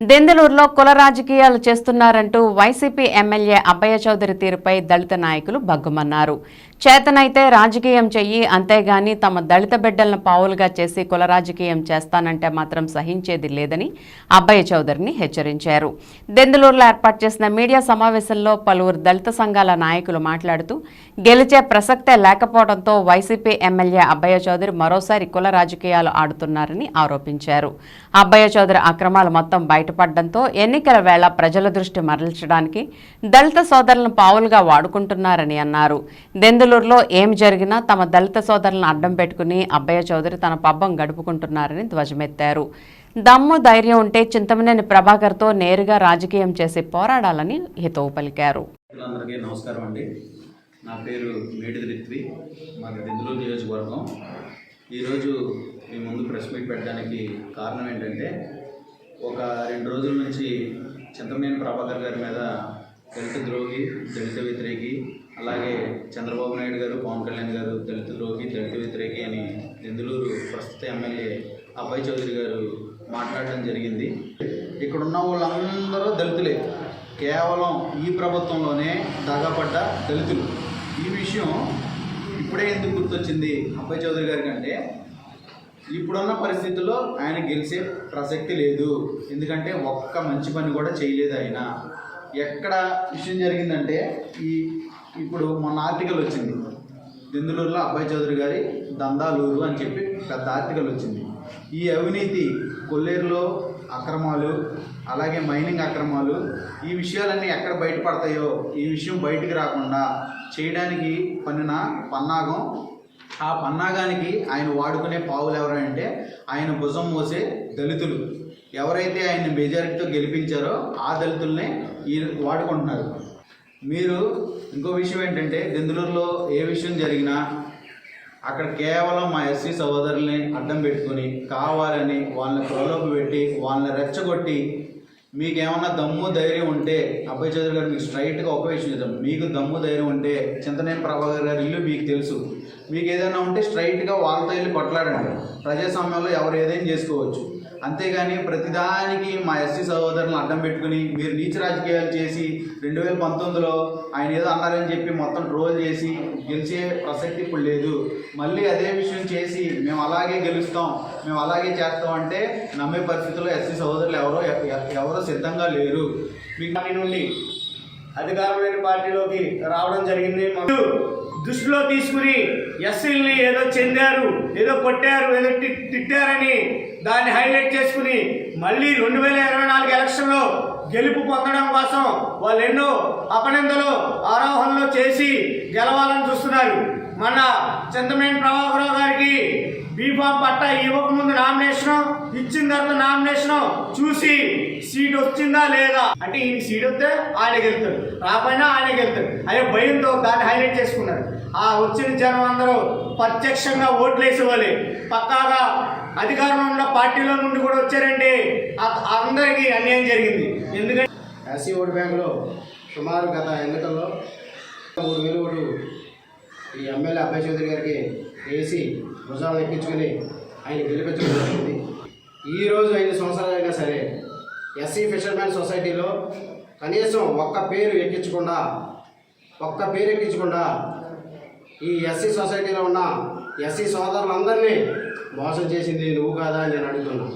దెందలూరులో కుల రాజకీయాలు చేస్తున్నారంటూ వైసీపీ ఎమ్మెల్యే అబ్బయ్య చౌదరి తీరుపై దళిత నాయకులు భగ్గుమన్నారు. చేతనైతే రాజకీయం చెయ్యి అంతేగాని తమ దళిత బిడ్డలను పావులుగా చేసి కుల రాజకీయం చేస్తానంటే మాత్రం సహించేది లేదని అబ్బయ్య చౌదరిని హెచ్చరించారు. దెందులూరులో ఏర్పాటు చేసిన మీడియా సమావేశంలో పలువురు దళిత సంఘాల నాయకులు మాట్లాడుతూ గెలిచే ప్రసక్తే లేకపోవడంతో వైసీపీ ఎమ్మెల్యే అబ్బయ్య చౌదరి మరోసారి కుల రాజకీయాలు ఆడుతున్నారని ఆరోపించారు. అబ్బయ్య చౌదరి అక్రమాలు మొత్తం బయటపడడంతో ఎన్నికల వేళ ప్రజల దృష్టి మరల్చడానికి దళిత సోదరులను పావులుగా వాడుకుంటున్నారని అన్నారు. దెందులూరులో ఏం జరిగినా తమ దళిత సోదరులను అడ్డం పెట్టుకుని అబ్బయ్య చౌదరి తన పబ్బం గడుపుకుంటున్నారని ధ్వజమెత్తారు. దమ్ము ధైర్యం ఉంటే చింతమనేని ప్రభాకర్తో నేరుగా రాజకీయం చేసి పోరాడాలని హితవు పలికారు. నమస్కారం అండి. నా పేరు మేడిది రిత్వి. మాది దెందులూరు నియోజకవర్గం. ఈరోజు మీ ముందు ప్రెస్ మీట్ పెట్టడానికి కారణం ఏంటంటే ఒక రెండు రోజుల నుంచి చింతమనేని ప్రభాకర్ గారి మీద దళిత ద్రోహి దళిత వ్యతిరేకి అలాగే చంద్రబాబు నాయుడు గారు పవన్ కళ్యాణ్ గారు దళిత ద్రోహి దళిత వ్యతిరేకి అని దెందులూరు ప్రస్తుత ఎమ్మెల్యే అబ్బాయి చౌదరి గారు మాట్లాడడం జరిగింది. ఇక్కడ ఉన్న వాళ్ళందరూ దళితులే. కేవలం ఈ ప్రభుత్వంలోనే దాగాపడ్డ దళితులు. ఈ విషయం ఇప్పుడే ఎందుకు గుర్తొచ్చింది అబ్బాయి చౌదరి గారి కంటే? ఇప్పుడున్న పరిస్థితుల్లో ఆయన గెలిచే ప్రసక్తి లేదు. ఎందుకంటే ఒక్క మంచి పని కూడా చేయలేదు ఆయన. ఎక్కడ విషయం జరిగిందంటే ఈ ఇప్పుడు మొన్న ఆర్టికల్ వచ్చింది. దెందులూరులో అబ్బాయి చౌదరి గారి దందాలూరు అని చెప్పి పెద్ద ఆర్టికల్ వచ్చింది. ఈ అవినీతి కొల్లేరులో అక్రమాలు అలాగే మైనింగ్ అక్రమాలు ఈ విషయాలన్నీ ఎక్కడ బయటపడతాయో ఈ విషయం బయటికి రాకుండా చేయడానికి పన్నిన పన్నాగం. ఆ పన్నాగానికి ఆయన వాడుకునే పావులు ఎవరంటే ఆయన భుజం మోసే దళితులు. ఎవరైతే ఆయన మెజారిటీతో గెలిపించారో ఆ దళితుల్నే ఈ వాడుకుంటున్నారు. మీరు ఇంకో విషయం ఏంటంటే దెందులూరులో ఏ విషయం జరిగినా అక్కడ కేవలం మా ఎస్సీ సహోదరుల్ని అడ్డం పెట్టుకొని కావాలని వాళ్ళని ప్రలోభ పెట్టి వాళ్ళని రెచ్చగొట్టి మీకేమన్నా దమ్ము ధైర్యం ఉంటే అబ్బాయి చౌదరి గారు మీకు స్ట్రైట్గా ఒక విషయం చెప్తాం. మీకు దమ్ము ధైర్యం ఉంటే చింతనేని ప్రభాకర్ గారి ఇల్లు మీకు తెలుసు. మీకు ఏదైనా ఉంటే స్ట్రైట్గా వాళ్ళతో వెళ్ళి కొట్లాడండి. ప్రజాస్వామ్యంలో ఎవరు ఏదైనా చేసుకోవచ్చు? అంతేగాని ప్రతిదానికి మా ఎస్సీ సహోదరులను అడ్డం పెట్టుకుని మీరు నీచ రాజకీయాలు చేసి రెండు వేల పంతొమ్మిదిలో ఆయన ఏదో అన్నారని చెప్పి మొత్తం ట్రోల్ చేసి గెలిచే ప్రసక్తి ఇప్పుడు లేదు. మళ్ళీ అదే విషయం చేసి మేము అలాగే గెలుస్తాం మేము అలాగే చేస్తాం అంటే నమ్మే పరిస్థితుల్లో ఎస్సీ సహోదరులు ఎవరో ఎవరో సిద్ధంగా లేరు. మీకు నుండి అధికారం లేని పార్టీలోకి రావడం జరిగింది. దృష్టిలో తీసుకుని ఎస్సీల్ని ఏదో చెందారు ఏదో కొట్టారు ఏదో తిట్టారని దాన్ని హైలైట్ చేసుకుని మళ్ళీ రెండు వేల ఇరవై నాలుగు ఎలక్షన్లో గెలుపు పొందడం కోసం వాళ్ళు ఎన్నో అపనిందలు ఆరోహణలు చేసి గెలవాలని చూస్తున్నారు. మన చింతమేని ప్రభాకరావు గారికి బీఫామ్ పట్ట ఇవ్వకముందు నామినేషన్ ఇచ్చిన తర్వాత నామినేషన్ చూసి సీట్ వచ్చిందా లేదా? అంటే ఈ సీట్ వస్తే ఆయన గెలుతాడు రాకపోయినా ఆయన గెలుతాడు అదే భయంతో దాన్ని హైలైట్ చేసుకున్నారు. ఆ వచ్చిన జనం అందరూ ప్రత్యక్షంగా ఓట్లు వేసేవాలి పక్కాగా అధికారంలో ఉన్న పార్టీలో నుండి కూడా వచ్చారండి అందరికీ అన్యాయం జరిగింది. ఎందుకంటే ఎస్సీ ఓటు బ్యాంకులో సుమారు గత ఎన్నికల్లో మూడు వేలు ఓటు ఈ ఎమ్మెల్యే అబ్బాయి చౌదరి గారికి వేసి భుజాలను ఎక్కించుకుని ఆయన గెలిపించడం జరిగింది. ఈరోజు ఐదు సంవత్సరాలు అయినా సరే ఎస్సీ ఫిషర్మెన్ సొసైటీలో కనీసం ఒక్క పేరు ఎక్కించకుండా ఒక్క పేరు ఎక్కించకుండా ఈ ఎస్సీ సొసైటీలో ఉన్న ఎస్సీ సోదరులందరినీ మోసం చేసింది నువ్వు కాదా అని నేను అడుగుతున్నాను